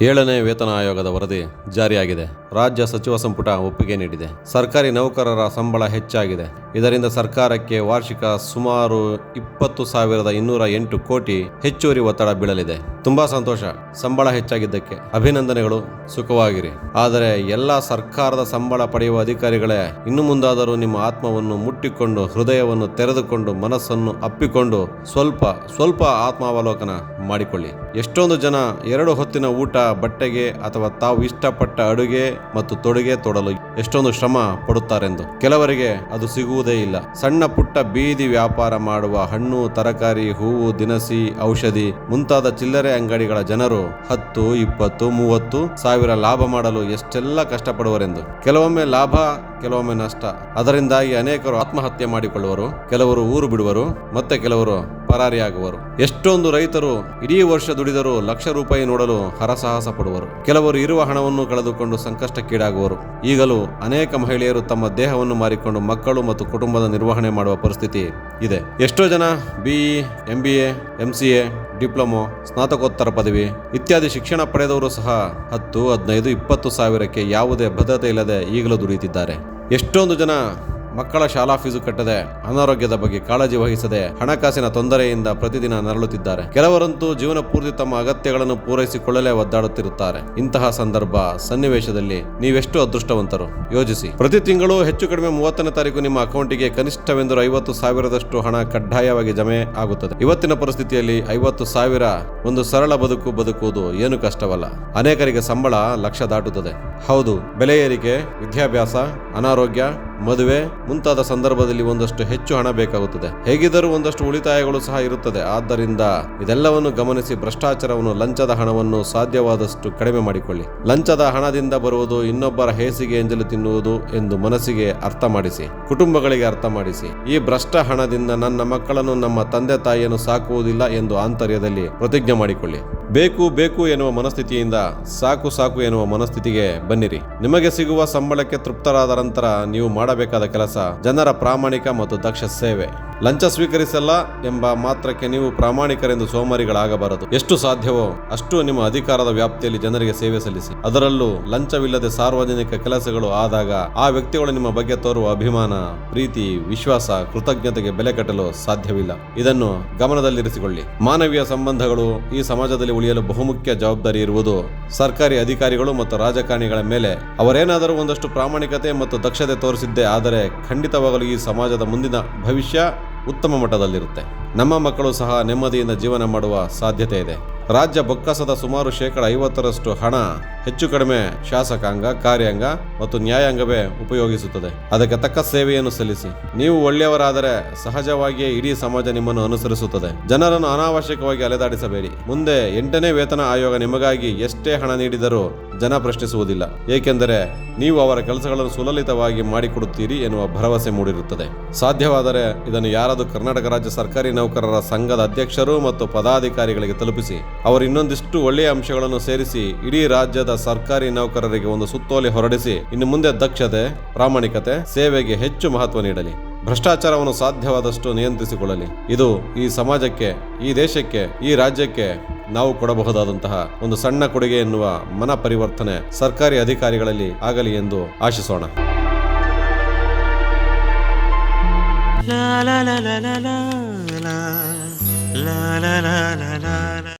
ಏಳನೇ ವೇತನ ಆಯೋಗದ ವರದಿ ಜಾರಿಯಾಗಿದೆ. ರಾಜ್ಯ ಸಚಿವ ಸಂಪುಟ ಒಪ್ಪಿಗೆ ನೀಡಿದೆ. ಸರ್ಕಾರಿ ನೌಕರರ ಸಂಬಳ ಹೆಚ್ಚಾಗಿದೆ. ಇದರಿಂದ ಸರ್ಕಾರಕ್ಕೆ ವಾರ್ಷಿಕ ಸುಮಾರು ಇಪ್ಪತ್ತು ಸಾವಿರದ ಇನ್ನೂರ ಎಂಟು ಕೋಟಿ ಹೆಚ್ಚುವರಿ ಒತ್ತಡ ಬೀಳಲಿದೆ. ತುಂಬಾ ಸಂತೋಷ. ಸಂಬಳ ಹೆಚ್ಚಾಗಿದ್ದಕ್ಕೆ ಅಭಿನಂದನೆಗಳು. ಸುಖವಾಗಿರಿ. ಆದರೆ ಎಲ್ಲ ಸರ್ಕಾರದ ಸಂಬಳ ಪಡೆಯುವ ಅಧಿಕಾರಿಗಳೇ, ಇನ್ನು ಮುಂದಾದರೂ ನಿಮ್ಮ ಆತ್ಮವನ್ನು ಮುಟ್ಟಿಕೊಂಡು, ಹೃದಯವನ್ನು ತೆರೆದುಕೊಂಡು, ಮನಸ್ಸನ್ನು ಅಪ್ಪಿಕೊಂಡು ಸ್ವಲ್ಪ ಸ್ವಲ್ಪ ಆತ್ಮಾವಲೋಕನ ಮಾಡಿಕೊಳ್ಳಿ. ಎಷ್ಟೊಂದು ಜನ ಎರಡು ಹೊತ್ತಿನ ಊಟ ಬಟ್ಟೆಗೆ ಅಥವಾ ತಾವು ಇಷ್ಟಪಟ್ಟ ಅಡುಗೆ ಮತ್ತು ತೊಡುಗೆ ತೊಡಲು ಎಷ್ಟೊಂದು ಶ್ರಮ ಪಡುತ್ತಾರೆಂದು ಕೆಲವರಿಗೆ ಅದು ಸಿಗುವುದೇ ಇಲ್ಲ. ಸಣ್ಣ ಪುಟ್ಟ ಬೀದಿ ವ್ಯಾಪಾರ ಮಾಡುವ ಹಣ್ಣು, ತರಕಾರಿ, ಹೂವು, ದಿನಸಿ, ಔಷಧಿ ಮುಂತಾದ ಚಿಲ್ಲರೆ ಅಂಗಡಿಗಳ ಜನರು ಹತ್ತು, ಇಪ್ಪತ್ತು, ಮೂವತ್ತು ಸಾವಿರ ಲಾಭ ಮಾಡಲು ಎಷ್ಟೆಲ್ಲ ಕಷ್ಟಪಡುವರೆಂದು ಕೆಲವೊಮ್ಮೆ ಲಾಭ, ಕೆಲವೊಮ್ಮೆ ನಷ್ಟ. ಅದರಿಂದಾಗಿ ಅನೇಕರು ಆತ್ಮಹತ್ಯೆ ಮಾಡಿಕೊಳ್ಳುವರು, ಕೆಲವರು ಊರು ಬಿಡುವರು, ಮತ್ತೆ ಕೆಲವರು ಪರಾರಿಯಾಗುವರು. ಎಷ್ಟೊಂದು ರೈತರು ಇಡೀ ವರ್ಷ ದುಡಿದರೂ ಲಕ್ಷ ರೂಪಾಯಿ ನೋಡಲು ಹರಸಾಹಸ ಪಡುವರು ಕೆಲವರು ಇರುವ ಹಣವನ್ನು ಕಳೆದುಕೊಂಡು ಸಂಕಷ್ಟಕ್ಕೀಡಾಗುವರು. ಈಗಲೂ ಅನೇಕ ಮಹಿಳೆಯರು ತಮ್ಮ ದೇಹವನ್ನು ಮಾರಿಕೊಂಡು ಮಕ್ಕಳು ಮತ್ತು ಕುಟುಂಬದ ನಿರ್ವಹಣೆ ಮಾಡುವ ಪರಿಸ್ಥಿತಿ ಇದೆ. ಎಷ್ಟೋ ಜನ BE M B A, M C A, diploma, ಸ್ನಾತಕೋತ್ತರ ಪದವಿ ಇತ್ಯಾದಿ ಶಿಕ್ಷಣ ಪಡೆದವರು ಸಹ ಹತ್ತು, ಹದಿನೈದು, ಇಪ್ಪತ್ತು ಸಾವಿರಕ್ಕೆ ಯಾವುದೇ ಭದ್ರತೆ ಇಲ್ಲದೆ ಈಗಲೂ ದುಡಿಯುತ್ತಿದ್ದಾರೆ. ಎಷ್ಟೊಂದು ಜನ ಮಕ್ಕಳ ಶಾಲಾ ಫೀಸು ಕಟ್ಟದೆ ಅನಾರೋಗ್ಯದ ಬಗ್ಗೆ ಕಾಳಜಿ ವಹಿಸದೆ ಹಣಕಾಸಿನ ತೊಂದರೆಯಿಂದ ಪ್ರತಿದಿನ ನರಳುತ್ತಿದ್ದಾರೆ. ಕೆಲವರಂತೂ ಜೀವನ ಪೂರ್ತಿ ತಮ್ಮ ಅಗತ್ಯಗಳನ್ನು ಪೂರೈಸಿಕೊಳ್ಳಲೇ ಒದ್ದಾಡುತ್ತಿರುತ್ತಾರೆ. ಇಂತಹ ಸಂದರ್ಭ ಸನ್ನಿವೇಶದಲ್ಲಿ ನೀವೆಷ್ಟು ಅದೃಷ್ಟವಂತರು? ಯೋಜಿಸಿ ಪ್ರತಿ ತಿಂಗಳು ಹೆಚ್ಚು ಕಡಿಮೆ ಮೂವತ್ತನೇ ತಾರೀಕು ನಿಮ್ಮ ಅಕೌಂಟಿಗೆ ಕನಿಷ್ಠವೆಂದರೂ ಐವತ್ತು ಸಾವಿರದಷ್ಟು ಹಣ ಕಡ್ಡಾಯವಾಗಿ ಜಮೆ ಆಗುತ್ತದೆ. ಇವತ್ತಿನ ಪರಿಸ್ಥಿತಿಯಲ್ಲಿ ಐವತ್ತು ಸಾವಿರ ಒಂದು ಸರಳ ಬದುಕು ಬದುಕುವುದು ಏನು ಕಷ್ಟವಲ್ಲ. ಅನೇಕರಿಗೆ ಸಂಬಳ ಲಕ್ಷ ದಾಟುತ್ತದೆ. ಹೌದು, ಬೆಲೆ ಏರಿಕೆ, ವಿದ್ಯಾಭ್ಯಾಸ, ಅನಾರೋಗ್ಯ ಮದುವೆ ಮುಂತಾದ ಸಂದರ್ಭದಲ್ಲಿ ಒಂದಷ್ಟು ಹೆಚ್ಚು ಹಣ ಬೇಕಾಗುತ್ತದೆ. ಹೇಗಿದ್ದರೂ ಒಂದಷ್ಟು ಉಳಿತಾಯಗಳು ಸಹ ಇರುತ್ತದೆ. ಆದ್ದರಿಂದ ಇದೆಲ್ಲವನ್ನು ಗಮನಿಸಿ ಭ್ರಷ್ಟಾಚಾರವನ್ನು ಲಂಚದ ಹಣವನ್ನು ಸಾಧ್ಯವಾದಷ್ಟು ಕಡಿಮೆ ಮಾಡಿಕೊಳ್ಳಿ. ಲಂಚದ ಹಣದಿಂದ ಬರುವುದು ಇನ್ನೊಬ್ಬರ ಹೇಸಿಗೆ ಎಂಜಲು ತಿನ್ನುವುದು ಎಂದು ಮನಸ್ಸಿಗೆ ಅರ್ಥ ಮಾಡಿಸಿ, ಕುಟುಂಬಗಳಿಗೆ ಅರ್ಥ ಮಾಡಿಸಿ. ಈ ಭ್ರಷ್ಟ ಹಣದಿಂದ ನನ್ನ ಮಕ್ಕಳನ್ನು ನಮ್ಮ ತಂದೆ ತಾಯಿಯನ್ನು ಸಾಕುವುದಿಲ್ಲ ಎಂದು ಆಂತರ್ಯದಲ್ಲಿ ಪ್ರತಿಜ್ಞೆ ಮಾಡಿಕೊಳ್ಳಿ. ಬೇಕು ಬೇಕು ಎನ್ನುವ ಮನಸ್ಥಿತಿಯಿಂದ ಸಾಕು ಸಾಕು ಎನ್ನುವ ಮನಸ್ಥಿತಿಗೆ ಬನ್ನಿರಿ. ನಿಮಗೆ ಸಿಗುವ ಸಂಬಳಕ್ಕೆ ತೃಪ್ತರಾದ ನಂತರ ನೀವು ಮಾಡಬೇಕಾದ ಕೆಲಸ ಜನರ ಪ್ರಾಮಾಣಿಕ ಮತ್ತು ದಕ್ಷ ಸೇವೆ. ಲಂಚ ಸ್ವೀಕರಿಸಲ್ಲ ಎಂಬ ಮಾತ್ರಕ್ಕೆ ನೀವು ಪ್ರಾಮಾಣಿಕರೆಂದು ಸೋಮಾರಿಗಳಾಗಬಾರದು. ಎಷ್ಟು ಸಾಧ್ಯವೋ ಅಷ್ಟು ನಿಮ್ಮ ಅಧಿಕಾರದ ವ್ಯಾಪ್ತಿಯಲ್ಲಿ ಜನರಿಗೆ ಸೇವೆ ಸಲ್ಲಿಸಿ. ಅದರಲ್ಲೂ ಲಂಚವಿಲ್ಲದೆ ಸಾರ್ವಜನಿಕ ಕೆಲಸಗಳು ಆದಾಗ ಆ ವ್ಯಕ್ತಿಗಳು ನಿಮ್ಮ ಬಗ್ಗೆ ತೋರುವ ಅಭಿಮಾನ, ಪ್ರೀತಿ, ವಿಶ್ವಾಸ, ಕೃತಜ್ಞತೆಗೆ ಬೆಲೆ ಕಟ್ಟಲು ಸಾಧ್ಯವಿಲ್ಲ. ಇದನ್ನು ಗಮನದಲ್ಲಿರಿಸಿಕೊಳ್ಳಿ. ಮಾನವೀಯ ಸಂಬಂಧಗಳು ಈ ಸಮಾಜದಲ್ಲಿ ಉಳಿಯಲು ಬಹುಮುಖ್ಯ ಜವಾಬ್ದಾರಿ ಇರುವುದು ಸರ್ಕಾರಿ ಅಧಿಕಾರಿಗಳು ಮತ್ತು ರಾಜಕಾರಣಿಗಳ ಮೇಲೆ. ಅವರೇನಾದರೂ ಒಂದಷ್ಟು ಪ್ರಾಮಾಣಿಕತೆ ಮತ್ತು ದಕ್ಷತೆ ತೋರಿಸಿದ್ದೇ ಆದರೆ ಖಂಡಿತವಾಗಲು ಈ ಸಮಾಜದ ಮುಂದಿನ ಭವಿಷ್ಯ ಉತ್ತಮ ಮಟ್ಟದಲ್ಲಿರುತ್ತೆ. ನಮ್ಮ ಮಕ್ಕಳು ಸಹ ನೆಮ್ಮದಿಯಿಂದ ಜೀವನ ಮಾಡುವ ಸಾಧ್ಯತೆ ಇದೆ. ರಾಜ್ಯ ಬೊಕ್ಕಸದ ಸುಮಾರು ಶೇಕಡ ಐವತ್ತರಷ್ಟು ಹಣ ಹೆಚ್ಚು ಕಡಿಮೆ ಶಾಸಕಾಂಗ, ಕಾರ್ಯಾಂಗ ಮತ್ತು ನ್ಯಾಯಾಂಗವೇ ಉಪಯೋಗಿಸುತ್ತದೆ. ಅದಕ್ಕೆ ತಕ್ಕ ಸೇವೆಯನ್ನು ಸಲ್ಲಿಸಿ. ನೀವು ಒಳ್ಳೆಯವರಾದರೆ ಸಹಜವಾಗಿಯೇ ಇಡೀ ಸಮಾಜ ನಿಮ್ಮನ್ನು ಅನುಸರಿಸುತ್ತದೆ. ಜನರನ್ನು ಅನಾವಶ್ಯಕವಾಗಿ ಅಲೆದಾಡಿಸಬೇಡಿ. ಮುಂದೆ ಎಂಟನೇ ವೇತನ ಆಯೋಗ ನಿಮಗಾಗಿ ಎಷ್ಟೇ ಹಣ ನೀಡಿದರೂ ಜನ ಪ್ರಶ್ನಿಸುವುದಿಲ್ಲ. ಏಕೆಂದರೆ ನೀವು ಅವರ ಕೆಲಸಗಳನ್ನು ಸುಲಲಿತವಾಗಿ ಮಾಡಿಕೊಡುತ್ತೀರಿ ಎನ್ನುವ ಭರವಸೆ ಮೂಡಿರುತ್ತದೆ. ಸಾಧ್ಯವಾದರೆ ಇದನ್ನು ಯಾರಾದರೂ ಕರ್ನಾಟಕ ರಾಜ್ಯ ಸರ್ಕಾರಿ ನೌಕರರ ಸಂಘದ ಅಧ್ಯಕ್ಷರು ಮತ್ತು ಪದಾಧಿಕಾರಿಗಳಿಗೆ ತಲುಪಿಸಿ. ಅವರು ಇನ್ನೊಂದಿಷ್ಟು ಒಳ್ಳೆಯ ಅಂಶಗಳನ್ನು ಸೇರಿಸಿ ಇಡೀ ರಾಜ್ಯದ ಸರ್ಕಾರಿ ನೌಕರರಿಗೆ ಒಂದು ಸುತ್ತೋಲೆ ಹೊರಡಿಸಿ ಇನ್ನು ಮುಂದೆ ದಕ್ಷತೆ, ಪ್ರಾಮಾಣಿಕತೆ, ಸೇವೆಗೆ ಹೆಚ್ಚು ಮಹತ್ವ ನೀಡಲಿ. ಭ್ರಷ್ಟಾಚಾರವನ್ನು ಸಾಧ್ಯವಾದಷ್ಟು ನಿಯಂತ್ರಿಸಿಕೊಳ್ಳಲಿ. ಇದು ಈ ಸಮಾಜಕ್ಕೆ, ಈ ದೇಶಕ್ಕೆ, ಈ ರಾಜ್ಯಕ್ಕೆ ನಾವು ಕೊಡಬಹುದಾದಂತಹ ಒಂದು ಸಣ್ಣ ಕೊಡುಗೆ ಎನ್ನುವ ಮನ ಪರಿವರ್ತನೆ ಸರ್ಕಾರಿ ಅಧಿಕಾರಿಗಳಲ್ಲಿ ಆಗಲಿ ಎಂದು ಆಶಿಸೋಣ. La la la la la la la la la la la